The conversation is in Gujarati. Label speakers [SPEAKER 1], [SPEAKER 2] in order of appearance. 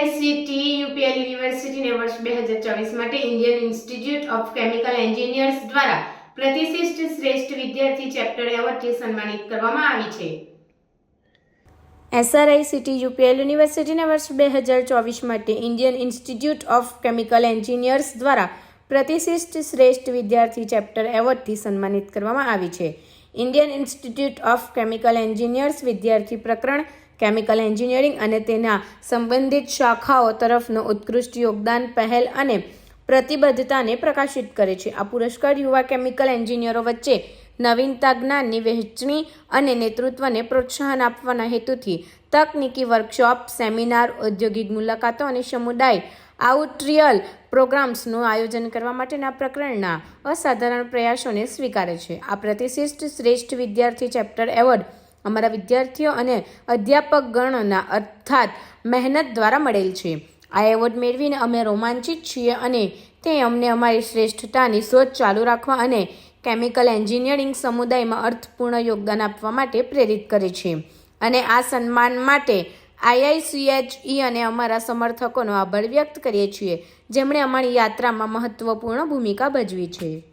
[SPEAKER 1] એસઆરઆઈસીટી યુપીએલ યુનિવર્સિટીને વર્ષ બે હજાર ચોવીસ માટે Indian Institute of Chemical Engineers દ્વારા પ્રતિષ્ઠિત શ્રેષ્ઠ વિદ્યાર્થી ચેપ્ટર એવોર્ડથી સન્માનિત કરવામાં આવી છે.
[SPEAKER 2] એસઆરઆઈસીટી યુપીએલ યુનિવર્સિટીના વર્ષ બે હજાર ચોવીસ માટે Indian Institute of Chemical Engineers દ્વારા પ્રતિષ્ઠિત શ્રેષ્ઠ વિદ્યાર્થી ચેપ્ટર એવોર્ડથી સન્માનિત કરવામાં આવી છે. Indian Institute of Chemical Engineers વિદ્યાર્થી પ્રકરણ કેમિકલ એન્જિનિયરિંગ અને તેના સંબંધિત શાખાઓ તરફનો ઉત્કૃષ્ટ યોગદાન, પહેલ અને પ્રતિબદ્ધતાને પ્રકાશિત કરે છે. આ પુરસ્કાર યુવા કેમિકલ એન્જિનિયરો વચ્ચે નવીનતા, જ્ઞાનની વહેંચણી અને નેતૃત્વને પ્રોત્સાહન આપવાના હેતુથી તકનીકી વર્કશોપ, સેમિનાર, ઔદ્યોગિક મુલાકાતો અને સમુદાય આઉટરિયલ પ્રોગ્રામ્સનું આયોજન કરવા માટેના પ્રકરણના અસાધારણ પ્રયાસોને સ્વીકારે છે. આ પ્રતિશિષ્ટ શ્રેષ્ઠ વિદ્યાર્થી ચેપ્ટર એવોર્ડ અમારા વિદ્યાર્થીઓ અને અધ્યાપકગણના અર્થાત મહેનત દ્વારા મળેલ છે. આ એવોર્ડ મેળવીને અમે રોમાંચિત છીએ અને તે અમને અમારી શ્રેષ્ઠતાની શોધ ચાલુ રાખવા અને કેમિકલ એન્જિનિયરિંગ સમુદાયમાં અર્થપૂર્ણ યોગદાન આપવા માટે પ્રેરિત કરે છે. અને આ સન્માન માટે આઈઆઈસીએચઈ અને અમારા સમર્થકોનો આભાર વ્યક્ત કરીએ છીએ. જેમણે અમારી યાત્રામાં મહત્વપૂર્ણ ભૂમિકા ભજવી છે.